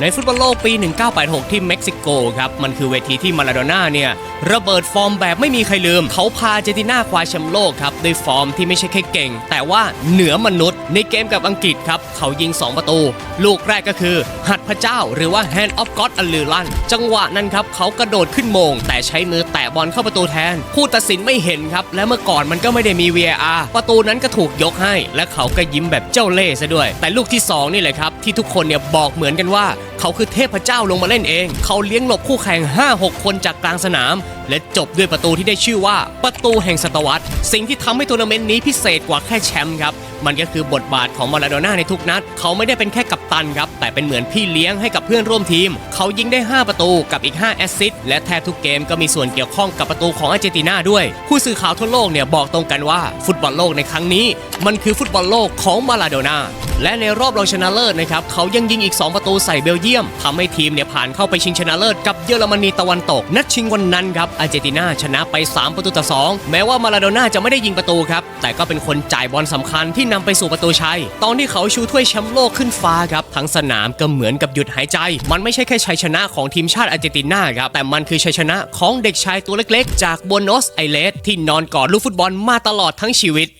ในฟุตบอลโลกปี 1986 ที่เม็กซิโกครับ มันคือเวทีที่มาลาโดน่าเนี่ย ระเบิดฟอร์มแบบไม่มีใครลืม เขาพาเจตินาคว้าแชมป์โลกครับ ด้วยฟอร์มที่ไม่ใช่แค่เก่ง แต่ว่าเหนือมนุษย์ ในเกมกับอังกฤษครับ เขายิง 2 ประตู ลูกแรกก็คือ หัดพระเจ้า หรือว่า Hand of God อันลือลั่น จังหวะนั้นครับเขากระโดดขึ้นโมง แต่ใช้มือแตะบอลเข้าประตูแทน ผู้ตัดสินไม่เห็นครับและเมื่อก่อนมันก็ไม่ได้มี VAR ประตูนั้นก็ถูกยกให้ และเขาก็ยิ้มแบบเจ้าเล่ห์ซะด้วย แต่ลูกที่สองนี่แหละครับ ที่ทุกคนเนี่ยบอกเหมือนกันว่า เขาคือเทพเจ้าลงมาเล่นเอง เขาเลี้ยงหลบคู่แข่ง 5-6 คนจากกลางสนามและจบด้วยประตูที่ได้ชื่อว่าประตูแห่งศตวรรษ สิ่งที่ทำให้ทัวร์นาเมนต์นี้พิเศษกว่าแค่แชมป์ครับ มันก็คือบทบาทของมาราโดน่าในทุกนัด เขาไม่ได้เป็นแค่กัปตันครับ แต่เป็นเหมือนพี่เลี้ยงให้กับเพื่อนร่วมทีม เขายิงได้ 5 ประตูกับอีก 5 แอสซิสต์และแทบทุกเกมก็มีส่วนเกี่ยวข้องกับประตูของอาร์เจนตินาด้วย ผู้สื่อข่าวทั่วโลกเนี่ยบอกตรงกันว่าฟุตบอลโลกในครั้งนี้ มันคือฟุตบอลโลกของมาราโดน่าและในรอบรองชนะเลิศนะครับเขายังยิงอีก 2 ประตูใส่เบลเยียมทำให้ทีมเนี่ยผ่านเข้าไปชิงชนะเลิศกับเยอรมนีตะวันตก นัดชิงวันนั้นครับอาร์เจนตินาชนะไป 3 ประตูต่อ 2 แม้ว่ามาราโดน่าจะไม่ได้ยิงประตูครับ แต่ก็เป็นคนจ่ายบอลสำคัญที่นำไปสู่ประตูชัย ตอนที่เขาชูถ้วยแชมป์โลกขึ้นฟ้าครับ ทั้งสนามก็เหมือนกับหยุดหายใจ มันไม่ใช่แค่ชัยชนะของทีมชาติอาร์เจนตินาครับ แต่มันคือชัยชนะของเด็กชายตัวเล็กๆ จากโบนอสไอเลสที่นอนกอดลูกฟุตบอลมาตลอดทั้งชีวิต